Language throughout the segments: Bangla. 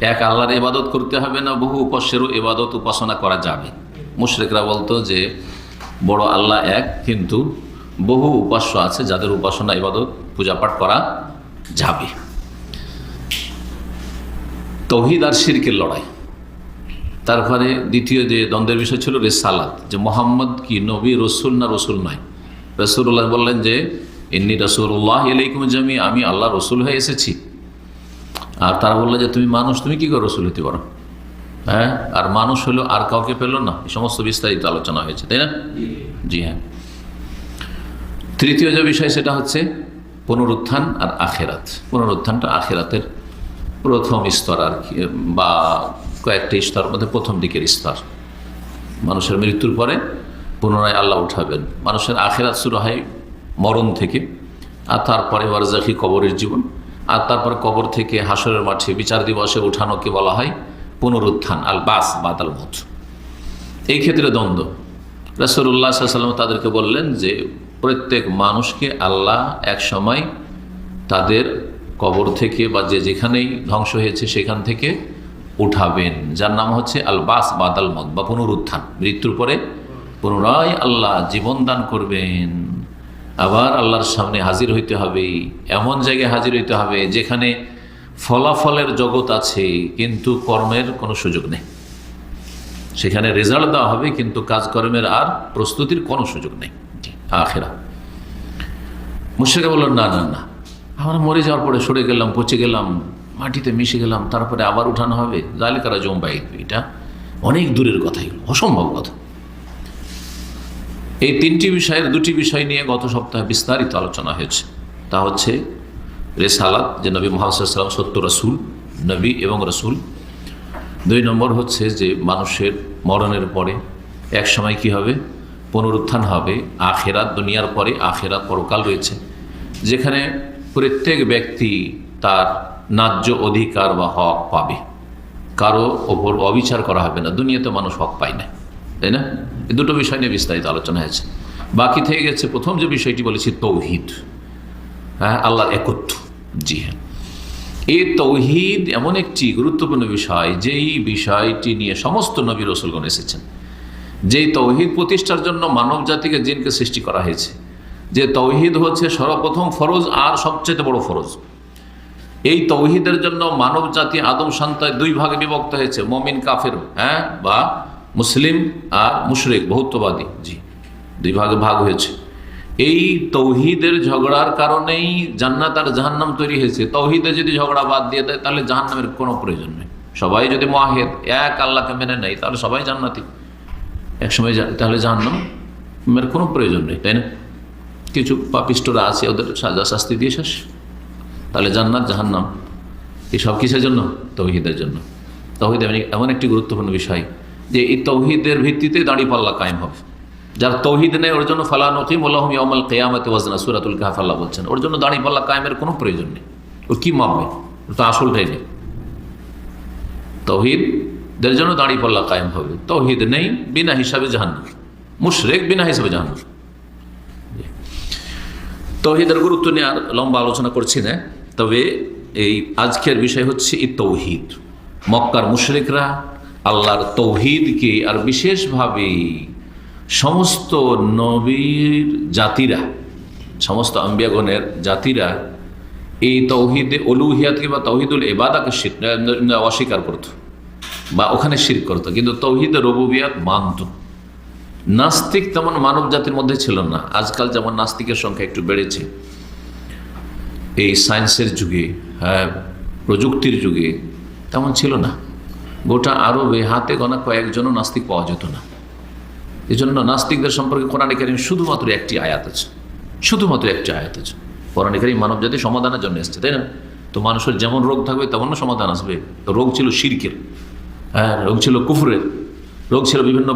এক আল্লাহর ইবাদত করতে হবে না, বহু উপাস্যেরও ইবাদত উপাসনা করা যাবে। মুশরিকরা বলতো যে, বড় আল্লাহ এক, কিন্তু বহু উপাস্য আছে যাদের উপাসনা, ইবাদত, পূজাপাঠ করা যাবে। তৌহিদ আর শিরকের লড়াই। তারপরে দ্বিতীয় যে দ্বন্দ্বের বিষয় ছিল রেসালাত, যে মোহাম্মদ কি নবী, রসুল না রসুল নয়। রসুল্লাহ বললেন যে, ইন্নি রসুল্লাহ এলাইকুম জামি আমি আল্লাহ রসুল হয়ে এসেছি। আর তারা বলল যে, তুমি মানুষ, তুমি কি করে রসুল হতে পারো হ্যাঁ? আর মানুষ হলো আর কাউকে পেল না। এই সমস্ত বিস্তারিত আলোচনা হয়েছে, তাই না? জি হ্যাঁ। তৃতীয় যে বিষয়, সেটা হচ্ছে পুনরুত্থান আর আখেরাত। পুনরুত্থানটা আখেরাতের প্রথম স্তর আর কি, বা কয়েকটা স্তর মধ্যে প্রথম দিকের স্তর। মানুষের মৃত্যুর পরে পুনরায় আল্লাহ উঠাবেন। মানুষের আখেরাত শুরু হয় মরণ থেকে, আর তারপরে ওয়ারজাকি কবরের জীবন। আর তারপর কবর থেকে হাসরের মাঠে বিচার দিবসে উঠানোকে বলা হয়? পুনরুত্থান, আল বাস বাদাল মত। এই ক্ষেত্রে দ্বন্দ্ব। রসুল্লাহ সাল্লাম তাদেরকে বললেন যে, প্রত্যেক মানুষকে আল্লাহ এক সময় তাদের কবর থেকে বা যে যেখানেই ধ্বংস হয়েছে সেখান থেকে উঠাবেন। যার নাম হচ্ছে আল বাস বাদাল মত বা পুনরুত্থান। মৃত্যুর পরে পুনরায় আল্লাহ জীবন দান করবেন। আবার আল্লাহর সামনে হাজির হইতে হবে, এমন জায়গায় হাজির হইতে হবে যেখানে ফলাফলের জগৎ আছে, কিন্তু কর্মের কোনো সুযোগ নেই। সেখানে রেজাল্ট দেওয়া হবে, কিন্তু কাজকর্মের আর প্রস্তুতির কোনো সুযোগ নেই। আখেরা। মুর্শিদা বলল না না না। আমরা মরে যাওয়ার পরে সরে গেলাম, পচে গেলাম, মাটিতে মিশে গেলাম, তারপরে আবার উঠানো হবে। জালিকারা জম্বাই এটা অনেক দূরের কথাই অসম্ভব কথা। এই তিনটি বিষয়ের দুটি বিষয় নিয়ে গত সপ্তাহে বিস্তারিত আলোচনা হয়েছে। তা হচ্ছে রেসালাত, যে নবী মোহাম্মদাল্লাম সত্য রসুল, নবী এবং রসুল। দুই নম্বর হচ্ছে যে মানুষের মরণের পরে এক সময় কি হবে? পুনরুত্থান হবে। আখেরাত, দুনিয়ার পরে আখেরাত পরকাল রয়েছে, যেখানে প্রত্যেক ব্যক্তি তার ন্যায্য অধিকার বা হক পাবে। কারও ওপর অবিচার করা হবে না। দুনিয়াতে মানুষ হক পায় না। তাই না? এই দুটো বিষয় নিয়ে বিস্তারিত আলোচনা হয়েছে। বাকি থেকে গেছে প্রথম যে বিষয়টি বলেছি, তৌহিদ। হ্যাঁ আল্লাহর একত্র জি হ্যাঁ। এই তৌহিদ এমন একটি গুরুত্বপূর্ণ বিষয়, যেই বিষয়টি নিয়ে সমস্ত নবী রসুলগণ এসেছেন। যেই তৌহিদ প্রতিষ্ঠার জন্য মানব জাতিকে জিনকে সৃষ্টি করা হয়েছে। যে তৌহিদ হচ্ছে সর্বপ্রথম ফরজ আর সবচেয়ে বড় ফরজ। এই তৌহিদের জন্য মানব জাতি আদম সন্তায় দুই ভাগে বিভক্ত হয়েছে, মমিন, কাফের হ্যাঁ বা মুসলিম আর মুশরিক, বহুত্ববাদী। জি, দুই ভাগে ভাগ হয়েছে। এই তৌহিদের ঝগড়ার কারণেই জান্নাত আর জাহান্নাম তৈরি হয়েছে। তৌহিদে যদি ঝগড়া বাদ দিয়ে দেয়, তাহলে জাহান্নামের কোনো প্রয়োজন নেই। সবাই যদি মাহেদ এক আল্লাহকে মেনে নেয়, তাহলে সবাই জান্নাতি। একসময় তাহলে জাহান্নামের কোনো প্রয়োজন নেই, তাই না? কিছু পাপিষ্টরা আছে, ওদের সাজা শাস্তি দিয়ে শেষ। তাহলে জান্নাত, জাহান্নাম এই সব কিসের জন্য? তৌহিদের জন্য। তৌহিদ এমন একটি গুরুত্বপূর্ণ বিষয়। যে এই তৌহিদের ভিত্তিতে দাঁড়িয়ে পাল্লা কায়েম হবে। যার তৌহিদ নেই, ওর জন্য ফালা নকিম আল্লাহম কেয়ামতে ওয়াজনা। সুরাতুল কাহাফাল্লাহ বলছেন, ওর জন্য দাঁড়িয়ে পাল্লা কায়েমের কোনো প্রয়োজন নেই। ও কী মাপবে? তো আসলটাই নেই তৌহিদদের জন্য দাঁড়িয়ে পাল্লা কায়েম হবে। তৌহিদ নেই, বিনা হিসাবে জাহান্ন মুশরেক বিনা হিসাবে জাহান্ন তৌহিদের গুরুত্ব নিয়ে আর লম্বা আলোচনা করছি না। তবে এই আজকের বিষয় হচ্ছে এই তৌহিদ। মক্কার মুশরিকরা আল্লাহর তৌহিদকে আর বিশেষভাবে সমস্ত নবীর জাতিরা, সমস্ত আম্বিয়াগণের জাতিরা এই তৌহিদে অলুহিয়াতকে বা তৌহিদুল এবাদাকে অস্বীকার করত বা ওখানে শির করতো। কিন্তু তৌহিদের রবুবিয়াত মানত। নাস্তিক তেমন মানব জাতির মধ্যে ছিল না। আজকাল যেমন নাস্তিকের সংখ্যা একটু বেড়েছে, এই সায়েন্সের যুগে হ্যাঁ প্রযুক্তির যুগে তেমন ছিল না। গোটা আরবে হাতে গোনা কয়েকজনও নাস্তিক পাওয়া যেত না। এই জন্য নাস্তিকদের সম্পর্কে কোরআন কারিম শুধুমাত্র একটি আয়াত আছে। শুধুমাত্র একটি আয়াত আছে। কোরআন কারিম মানব জাতি সমাধানের জন্য এসছে, তাই না? তো মানুষের যেমন রোগ থাকবে, তেমন সমাধান আসবে। তো রোগ ছিল শিরকের হ্যাঁ রোগ ছিল কুফুরের, রোগ ছিল বিভিন্ন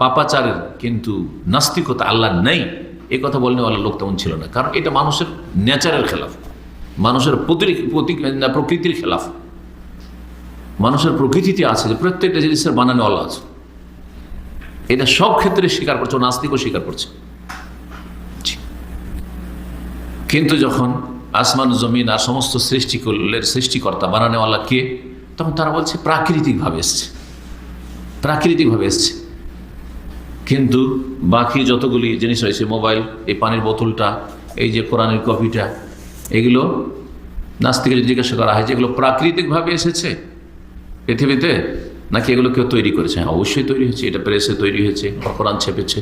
পাপাচারের, কিন্তু নাস্তিকতা আল্লাহ নেই। এই কথা আল্লাহ লোক তেমন ছিল না। কারণ এটা মানুষের ন্যাচারের খেলাফ। মানুষের প্রতি প্রকৃতির খেলাফ। মানুষের প্রকৃতিতে আছে যে প্রত্যেকটা জিনিসের বানানো আল্লাহ আছে। এটা সব ক্ষেত্রে স্বীকার করছে নাস্তিকও স্বীকার করছে। কিন্তু যখন আসমান, জমিন আর সমস্ত সৃষ্টিকুলের সৃষ্টিকর্তা বানানেওয়ালা কে? তখন তারা বলছে প্রাকৃতিকভাবে এসছে। প্রাকৃতিকভাবে এসছে। কিন্তু বাকি যতগুলি জিনিস রয়েছে, মোবাইল, এই পানির বোতলটা, এই যে কোরআনের কপিটা, এগুলো নাস্তিকের জিজ্ঞাসা করা হয় যে এগুলো প্রাকৃতিকভাবে এসেছে? পৃথিবীতে নাকি এগুলো কেউ তৈরি করেছে? হ্যাঁ অবশ্যই তৈরি হয়েছে। এটা প্রেসে তৈরি হয়েছে কোরআন ছেপেছে।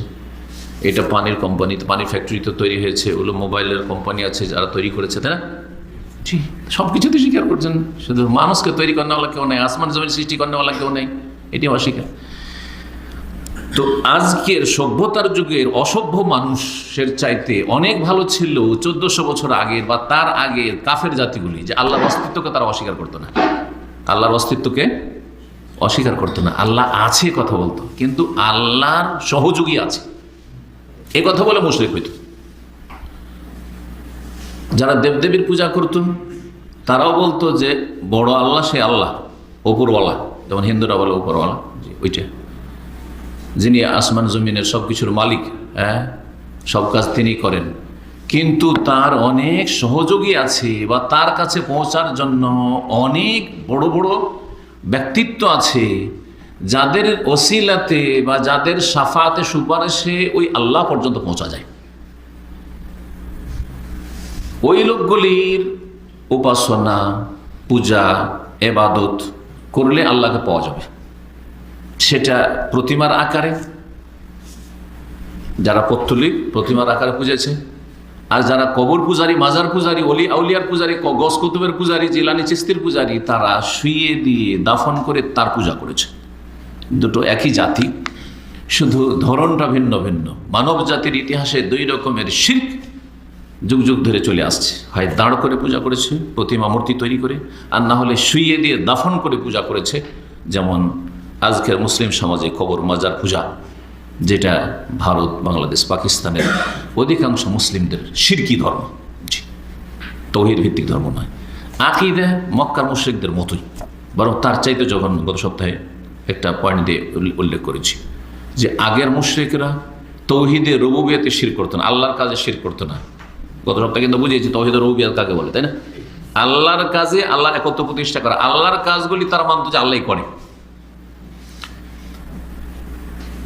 এটা পানির কোম্পানি পানির ফ্যাক্টরিতে তৈরি হয়েছে। ওগুলো মোবাইলের কোম্পানি আছে যারা তৈরি করেছে, তাই না? জি সব কিছুতে স্বীকার করছেন। শুধু মানুষকে তৈরি করেনেওয়ালা কেউ নেই, আসমান জমিন সৃষ্টি করেনেওয়ালা কেউ নেই। এটি অস্বীকার। তো আজকের সভ্যতার যুগের অসভ্য মানুষের চাইতে অনেক ভালো ছিল চোদ্দশো বছর আগের বা তার আগের কাফের জাতিগুলি, যে আল্লাহর অস্তিত্বকে তারা অস্বীকার করতো না। আল্লাহর অস্তিত্বকে অস্বীকার করতো না। আল্লাহ আছে কথা বলতো, কিন্তু আল্লাহর সহযোগী আছে। এ কথা বলে মুশরিক হইত। যারা দেবদেবীর পূজা করত তারাও বলতো যে, বড় আল্লাহ সে আল্লাহ, ওপরওয়ালা, যেমন হিন্দুরা বলে ওপরওয়ালা ওইটা। যিনি আসমান, জমিনের সব কিছুর মালিক হ্যাঁ সব কাজ তিনি করেন। কিন্তু তার অনেক সহযোগী আছে বা তার কাছে পৌঁছার জন্য অনেক বড় বড় ব্যক্তিত্ব আছে, যাদের ওসিলাতে বা যাদের সাফাতে সুপারিশে ওই আল্লাহ পর্যন্ত পৌঁছা যায়। ওই লোকগুলির উপাসনা, পূজা, এবাদত করলে আল্লাহকে পাওয়া যাবে। সেটা প্রতিমার আকারে, যারা পত্তলিক প্রতিমার আকারে পুজেছে আর যারা কবর পূজারী, মাজার পূজারী, অলি, আউলিয়ার পূজারী গস কুতুবের পূজারী, জিলানি চিস্তির পূজারী, তারা শুইয়ে দিয়ে দাফন করে তার পূজা করেছে। দুটো একই জাতি, শুধু ধরনটা ভিন্ন ভিন্ন। মানব জাতির ইতিহাসে দুই রকমের শিল্প যুগ যুগ ধরে চলে আসছে। হয় দাঁড় করে পূজা করেছে, প্রতিমা মূর্তি তৈরি করে, আর না হলে শুইয়ে দিয়ে দাফন করে পূজা করেছে, যেমন আজকের মুসলিম সমাজে কবর, মাজার, পূজা। যেটা ভারত, বাংলাদেশ, পাকিস্তানের অধিকাংশ মুসলিমদের শিরকি ধর্ম। তহির ভিত্তিক ধর্ম নয়। আকিদে মক্কার মুশ্রিকদের মতোই। বরং তার চাইতে যখন গত সপ্তাহে একটা পয়েন্ট দিয়ে উল্লেখ করেছি। যে আগের মুশ্রিকরা তৌহিদে রবুবিয়াতে শির করতো না, আল্লাহর কাজে শির করতো না। গত সপ্তাহে কিন্তু বুঝিয়েছি, তৌহিদে রবুবিয়াত কাকে বলে, তাই না? আল্লাহর কাজে আল্লাহ একত্র প্রতিষ্ঠা করা। আল্লাহর কাজগুলি তারা মানত যে আল্লাহই করে।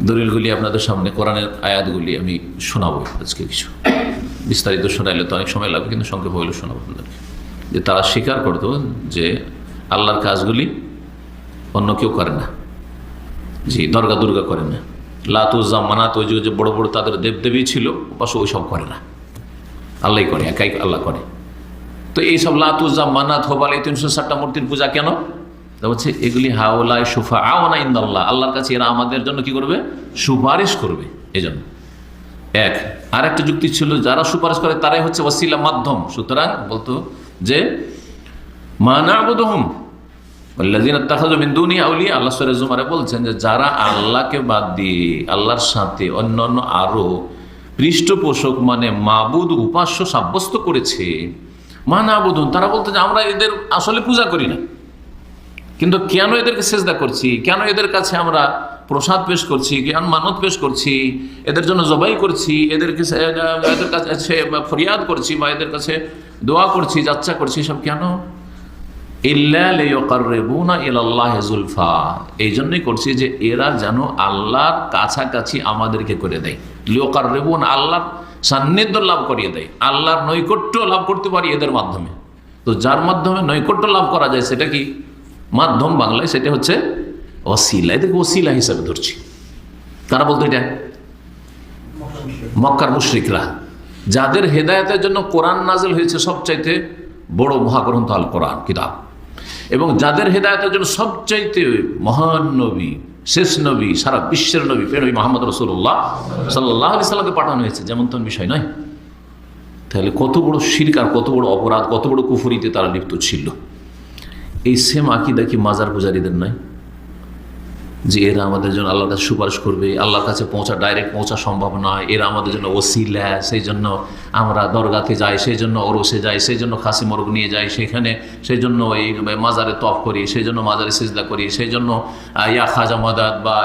দলিলগুলি আপনাদের সামনে, কোরআনের আয়াতগুলি আমি শোনাবো আজকে কিছু। বিস্তারিত শোনাইলে তো অনেক সময় লাগবে, কিন্তু সংক্ষেপ হইলে শোনাবো আপনাদেরকে। যে তারা স্বীকার করতো যে আল্লাহর কাজগুলি অন্য কেউ করে না। জি, দর্গা দুর্গা করে না। লাতুজা মানাত, ওই যে- বড় বড় তাদের দেবদেবী ছিল উপাস ওই সব করে না। আল্লাহই করে, একাই আল্লাহ করে। তো এইসব লাতুজা মানাত, হোবাল, এই তিনশো ষাটটা মূর্তির পূজা কেন? তা হচ্ছে এগুলি হাওলায় সুফা আওনা ইন্দাল্লাহ। আল্লাহর কাছে এরা আমাদের জন্য কি করবে? সুপারিশ করবে। এই জন্য এক আর একটা যুক্তি ছিল, যারা সুপারিশ করে তারাই হচ্ছে ওসিলা মাধ্যম। সুতরাং বলতো যে মানাবুদহম আল্লাদিন তাহাজমিন্দুনি আউলিয়া। আল্লাহ সরে জুমারে বলছেন যে, যারা আল্লাহকে বাদ দিয়ে আল্লাহর সাথে অন্যান্য আরও পৃষ্ঠপোষক মানে মাবুদ, উপাস্য, সাব্যস্ত করেছে মানাবুদন তারা বলতো যে, আমরা এদের আসলে পূজা করি না। কিন্তু কেন এদেরকে সেজদা করছি? কেন এদের কাছে আমরা প্রসাদ পেশ করছি? কেন মানত পেশ করছি? এদের জন্য জবাই করছি? এদেরকে এদের কাছে ফরিয়াদ করছি বা এদের কাছে দোয়া করছি, যাচ্ছা করছি সব কেন? জুলফা এই জন্যই করছি যে এরা যেন আল্লাহর কাছাকাছি আমাদেরকে করে দেয়। লিওকার রেবুন আল্লাহর সান্নিধ্য লাভ করিয়ে দেয়। আল্লাহর নৈকট্য লাভ করতে পারি এদের মাধ্যমে। তো যার মাধ্যমে নৈকট্য লাভ করা যায়, সেটা কি? মাধ্যম বাংলায় সেটা হচ্ছে অসিলা এদেরকে অসিলা হিসাবে ধরছি। তারা বলতো এটা? মক্কার মুশরিকরা। যাদের হেদায়তের জন্য কোরআন নাজেল হয়েছে সবচাইতে বড় মহাগ্রন্থ আল কোরআন কিতাব। এবং যাদের হেদায়তের জন্য সবচাইতে মহান নবী, শেষ নবী, সারা বিশ্বের নবী নবী মোহাম্মদ রসুল্লাহ সাল্লাহ আলি সাল্লামকে পাঠানো হয়েছে, যেমন তেমন বিষয় নয়। তাহলে কত বড় শিরকার কত বড় অপরাধ, কত বড় কুফুরিতে তারা লিপ্ত ছিল। এই সেম আকিদা কি মাজার পূজারীদের নয়? যে এরা আমাদের জন্য আল্লাহর কাছে সুপারিশ করবে, আল্লাহর কাছে পৌঁছা ডাইরেক্ট পৌঁছা সম্ভব নয়। এরা আমাদের জন্য ওসিলা, সেই জন্য আমরা দরগাতে যাই, সেই জন্য ওরসে যাই, সেই জন্য খাসি মোরগ নিয়ে যাই, সেখানে, সেই জন্য এই মাজারে তফ করি, সেই জন্য মাজারে সিজদা করি, সেই জন্য ইয়া খাজা মাদাদ বা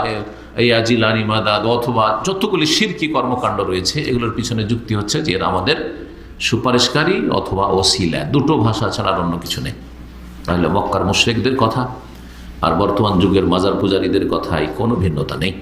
ইয়া জিলানি মাদাদ অথবা যতগুলি শিরকি কর্মকাণ্ড রয়েছে, এগুলোর পিছনে যুক্তি হচ্ছে যে এরা আমাদের সুপারিশকারী অথবা ওসিলা। দুটো ভাষা ছাড়া আর অন্য কিছু নেই। তাহলে মক্কার মুশ্রেকদের কথা আর বর্তমান যুগের মাজার পূজারীদের কথায় কোনো ভিন্নতা নেই।